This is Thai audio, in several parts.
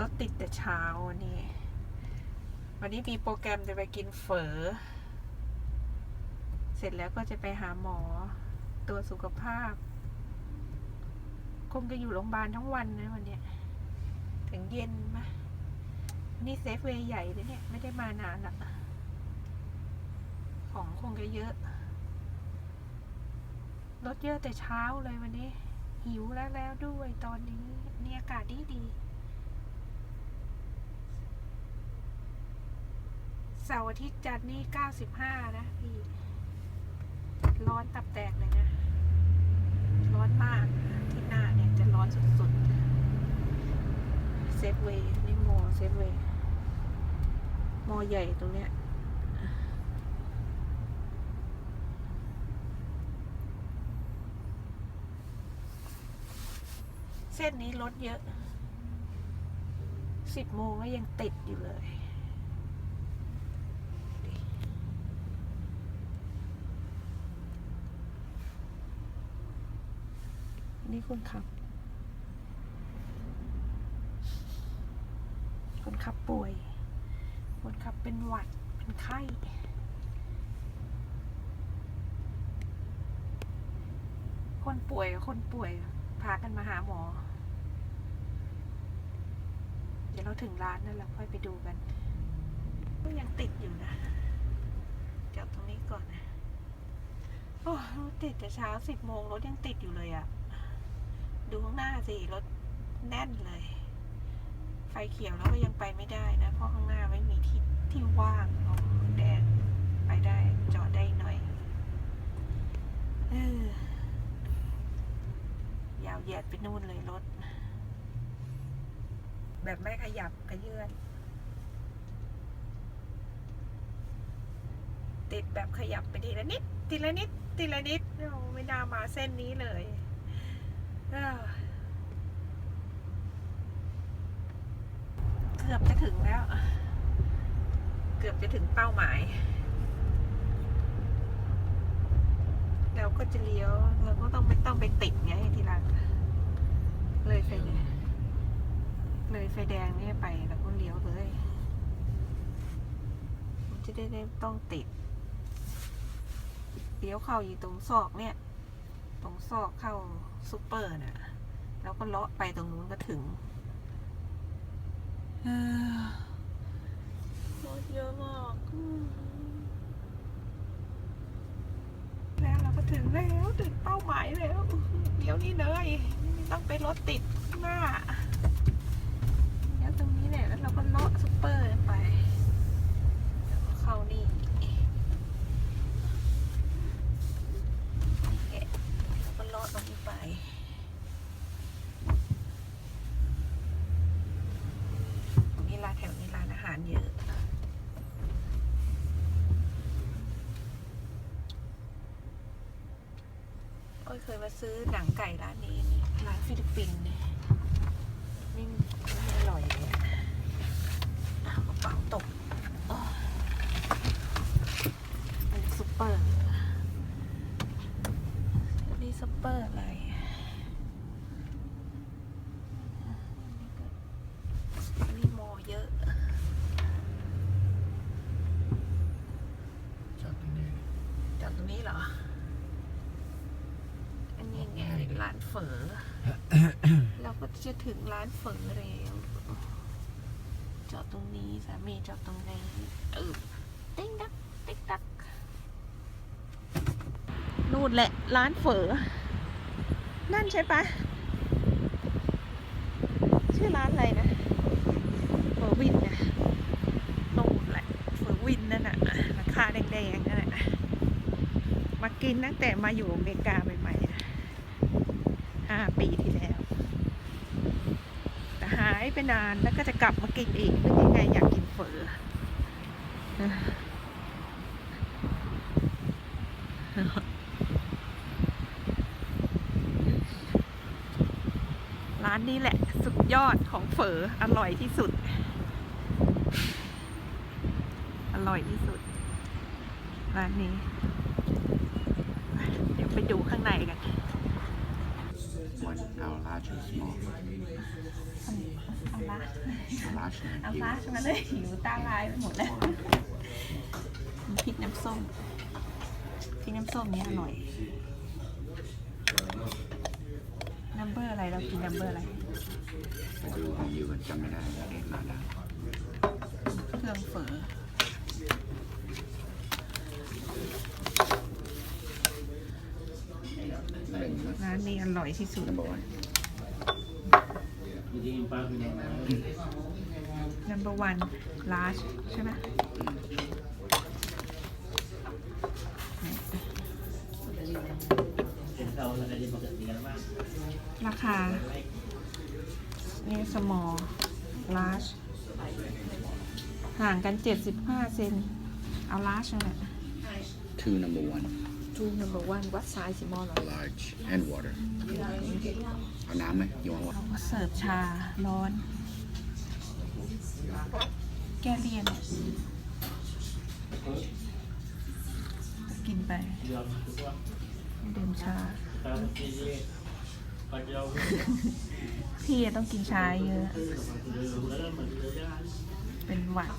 รถติดแต่เช้าวันนี้ วันนี้มีโปรแกรมจะไปกินเฝอ เสร็จแล้วก็จะไปหาหมอตรวจสุขภาพ คงจะอยู่โรงพยาบาลทั้งวันนะวันเนี้ย ถึงเย็นมะนี่เซฟเวย์ใหญ่เลยเนี่ย ไม่ได้มานานหรอกของคงจะเยอะรถเยอะแต่เช้าเลยวันนี้ หิวแล้วแล้วด้วยตอนนี้นี่อากาศดีดี เสาร์อาทิตย์จันทร์นี่เก้าสิบห้านะพี่ ร้อนตับแตกเลยนะ ร้อนมากที่หน้าเนี่ยจะร้อนสุดๆเซฟเวย์นี่มอเซฟเวย์มอใหญ่ตรงเนี้ยเส้นนี้รถเยอะ สิบโมงก็ยังติดอยู่เลย นี่คนขับ คนขับป่วย คนขับเป็นหวัด เป็นไข้คนป่วยคนป่วย พากันมาหาหมอ เดี๋ยวเราถึงร้านนั่นแหละค่อยไปดูกัน ก็ยังติดอยู่นะจอดตรงนี้ก่อนนะ โอ้รถติดแต่เช้าสิบโมงรถยังติดอยู่เลยอะ ดูข้างหน้าสิรถแน่นเลย ไฟเขียวแล้วก็ยังไปไม่ได้นะ เพราะข้างหน้าไม่มีที่ที่ว่างอ๋อแดงไปได้จอดได้หน่อยเออยาวเหยียดไปนู่นเลยรถ แบบไม่ขยับกระเยื่อนติดแบบขยับไปทีละนิด ทีละนิด ทีละนิด ไม่น่ามาเส้นนี้เลย เกือบจะถึงแล้ว เกือบจะถึงเป้าหมาย เราก็จะเลี้ยว เราก็ต้องไม่ต้องไปติดไงทีหลังเลยไฟแดงเลยไฟแดงเนี่ยไปแล้วก็เลี้ยวเลยมันจะได้ไม่ต้องติดเลี้ยวเข้าอยู่ตรงซอกเนี่ย ตรงซอกเข้า ซูเปอร์น่ะ แล้วก็เลาะไปตรงนู้นก็ถึงเออรถเยอะมากอืมแล้วเราก็ถึงแล้ว ถึงเป้าหมายแล้ว เดี๋ยวนี้เลย ไม่ต้องไปรถติดข้างหน้าเดี๋ยวตรงนี้แหละแล้วเราก็เลาะซูเปอร์ไปแล้วก็เข้านี่ แล้วก็เลาะตรงนี้ไป นี่ร้านแถวนี้ร้านเยอะ โอ้ยเคยมาซื้อหนังไก่ร้านนี้ร้านฟิลิปปินส์เนี่ยไม่ไม่อร่อยเลยอ้าวกระเป๋าตกโอ้ยอันซุปเปอร์ นี่ซุปเปอร์อะไรนี่มอเยอะ จอดตรงนี้ จอดตรงนี้เหรอ อันนี้ไงร้านเฝอ เราก็ จะถึงร้านเฝอแล้วจอดตรงนี้สามีจอดตรงนี้เออติ๊งดักติ๊กดักนู่นแหละร้านเฝอนั่นใช่ปะชื่อร้านอะไรนะเฝอวินนะนู่นแหละเฝอวินนั่นน่ะราคาแดงๆนั่นแหละมากินตั้งแต่มาอยู่อเมริกาใหม่ๆนะห้าปีที่แล้ว ไปนานแล้วก็จะกลับมากินอีกเป็นยังไงอยากกินเฝอเออร้านนี้แหละ สุดยอดของเฝออร่อยที่สุด อร่อยที่สุด ร้านนี้ เดี๋ยวไปดูข้างในกัน one our large and small เอาละลาชเอาฟาชมาเลยหิวตาลายไปหมดแล้วพริกน้ำส้มพริกน้ำส้มเนี้ยอร่อยนัมเบอร์อะไรเรากินนัมเบอร์อะไรไปดูรีวิวกันจำไม่ได้เอ๊ะมาแล้วเครื่องเฝอ หนึ่ง ร้า นนี้อร่อยที่สุดนัมเบอร์วัน number one large ใช่ไหมราคาเนี่ย small large ห่างกัน 75 เซน เอา large นั่นแหละ two number one two number one what size small เหรอ large and water เอาน้ำไหม you want water เสิร์ฟชาร้อน แก้เลี่ยนกินไปดื่มชา พี่อะต้องกินชาเยอะ เป็นหวัด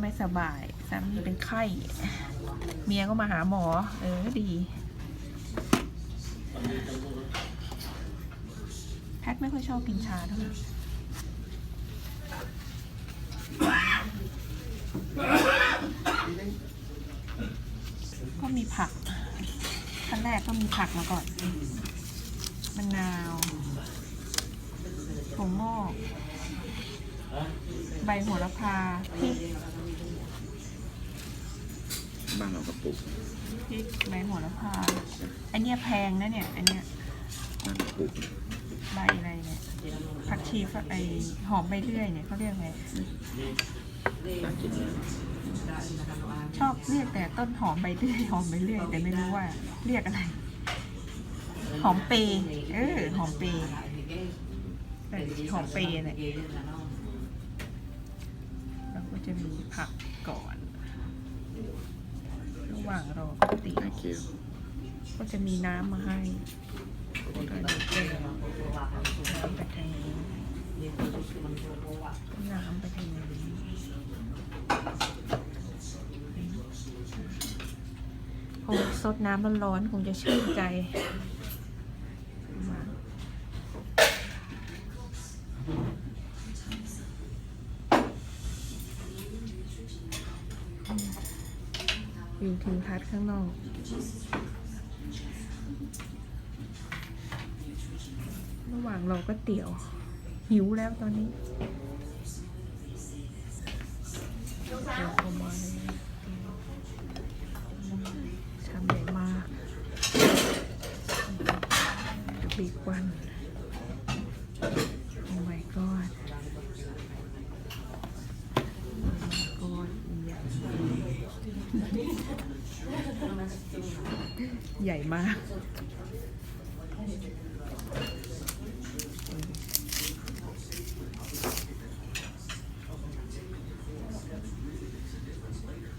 ไม่สบายสามีเป็นไข้ เมียก็มาหาหมอ เออดีแพทไม่ค่อยชอบกินชาเท่าไหร่ก็มีผักขั้นแรกก็มีผักมาก่อนมะนาวถั่วงอก ใบโหระพาพริกบ้านเราก็ปลูกพริกใบโหระพา อันเนี้ยแพงนะเนี่ย อันเนี้ยบ้านเราปลูกใบอะไรเนี่ยผักชีฝไอหอมใบเลื่อยเนี่ยเขาเรียกไงน่ากินเลยชอบเรียกแต่ต้นหอมใบเลื่อยหอมใบเลื่อยแต่ไม่รู้ว่าเรียกอะไร หอมเปรย์เออหอมเปรย์แต่หอมเปรย์เนี่ยเราก็ จะมีผักก่อน ระหว่างรอก๋วยเตี๋ยว thank you ก็จะมีน้ำมาให้ก็จะมีเกลือน้ำไปทางนี้น้ำไปทางนี้คงซดน้ำร้อนๆคงจะชื่นใจ วิวทิวทัศน์ข้างนอก ระหว่างเรอก๋วยเตี๋ยว หิวแล้วตอนนี้เดี๋ยวเข้ามาเลยชามใหญ่มากบิ๊กวัน โอ้ my god โอ้ my god ใหญ่มาก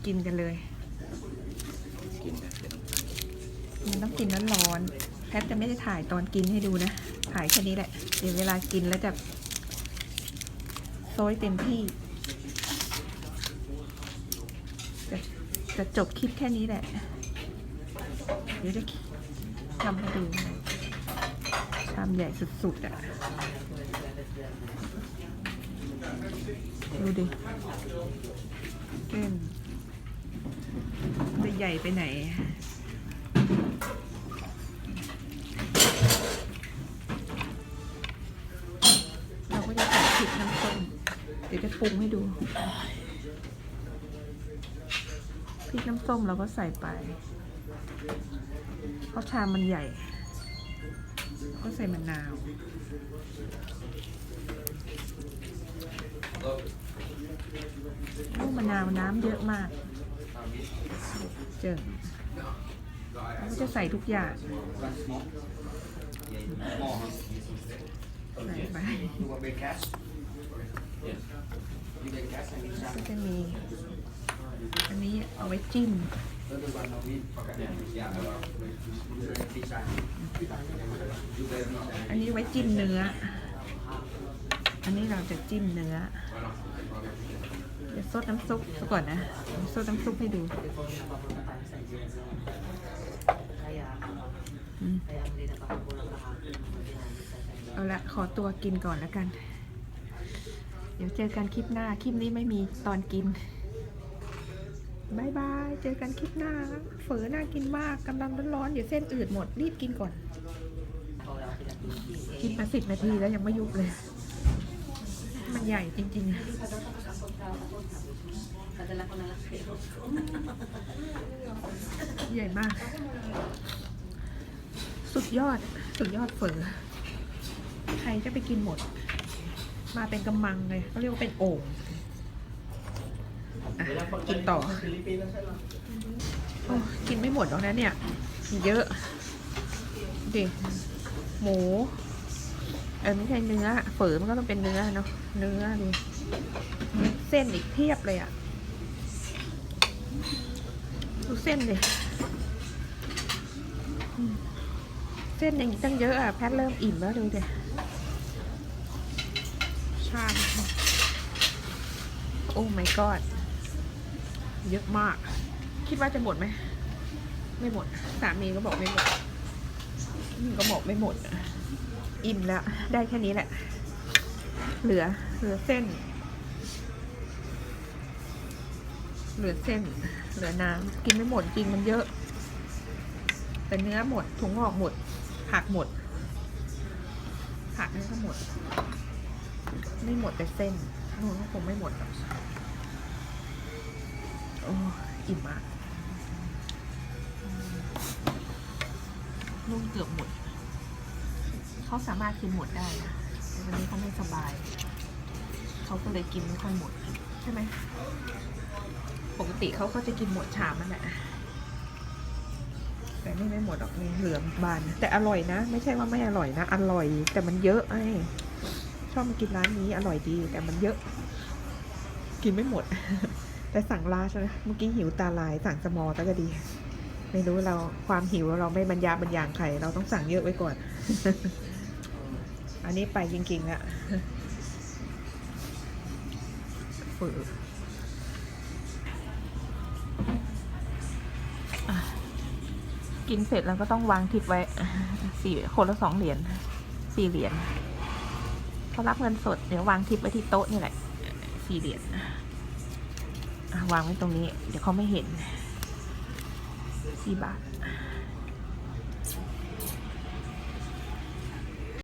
กินกันเลย กินนะเดี๋ยวต้องมันต้องกินร้อนๆแพทจะไม่ได้ถ่ายตอนกินให้ดูนะ ถ่ายแค่นี้แหละ เดี๋ยวเวลากินแล้วจะโซยเต็มที่ จะจะจบคลิปแค่นี้แหละ เดี๋ยวจะทำให้ดูชามใหญ่สุดๆอะ ดูดิเต้นจะใหญ่ไปไหนเราก็จะใส่พริกน้ำส้มเดี๋ยวจะปรุงให้ดู พริกน้ำส้มเราก็ใส่ไป เพราะชามมันใหญ่ก็ใส่มะนาวลูกมะนาวน้ำเยอะมาก เจิงเราก็จะใส่ทุกอย่างใส่ไปก็จะมี อันนี้เอาไว้จิ้ม อันนี้ไว้จิ้มเนื้อ อันนี้เราจะจิ้มเนื้อ เดี๋ยวซดน้ำซุปก่อนนะซดน้ำซุปให้ดูเอาละขอตัวกินก่อนแล้วกัน เดี๋ยวเจอกันคลิปหน้า คลิปนี้ไม่มีตอนกิน บายบาย เจอกันคลิปหน้า เฝอน่ากินมากกำลังร้อนๆเดี๋ยวเส้นอืดหมด รีบกินก่อน กินมาสิบนาทีแล้วยังไม่ยุบเลย มันใหญ่จริงๆ ใหญ่มาก สุดยอด สุดยอดเฝอ ใครจะไปกินหมด มาเป็นกำมังเลยเขาเรียกว่าเป็นโอ่ง อะกินต่อโอ้กินไม่หมดหรอกนะเนี่ย เยอะดิหมู เออไม่ใช่เนื้อเฝอมันก็ต้องเป็นเนื้อเนาะเนื้อดิเส้นอีกเพียบเลยอะดูเส้นดิเส้นอย่างนี้ตั้งเยอะอะแพทเริ่มอิ่มแล้วดูดิชามโอ้ my god เยอะมาก คิดว่าจะหมดไหม ไม่หมด สามีก็บอกไม่หมดนี่ก็บอกไม่หมด อิ่มแล้ว ได้แค่นี้แหละ เหลือ เหลือเส้น เหลือเส้น เหลือน้ำกินไม่หมดจริงมันเยอะ แต่เนื้อหมดถุงหอกหมด ผักหมด ผักนี่ก็หมด ไม่หมดแต่เส้นนู่นก็คงไม่หมดหรอก อ้อิ่มมากนุ่มเกือบหมด เขาสามารถกินหมดได้นะแต่วันนี้เขาไม่สบาย เขาก็เลยกินไม่ค่อยหมด ใช่ไหม ปกติเขาก็จะกินหมดชามนั่นแหละแต่นี่ไม่หมดหรอกนี่เหลือบบาน แต่อร่อยนะ ไม่ใช่ว่าไม่อร่อยนะ อร่อย แต่มันเยอะไอ้ชอบมากินร้านนี้อร่อยดี แต่มันเยอะ กินไม่หมด แต่สั่งลาใช่ไหมเมื่อกี้หิวตาลายสั่งสมอลก็ดี ไม่รู้เราความหิวเราไม่บรรยาบรรยางใครเราต้องสั่งเยอะไว้ก่อน อันนี้ไปจริงๆอะฝืกินเสร็จแล้วก็ต้องวางทิปไว้สี่คนละสองเหรียญสี่เหรียญเขารับเงินสดเดี๋ยววางทิปไว้ที่โต๊ะนี่แหละสี่เหรียญ วางไว้ตรงนี้ เดี๋ยวเขาไม่เห็นสี่บาท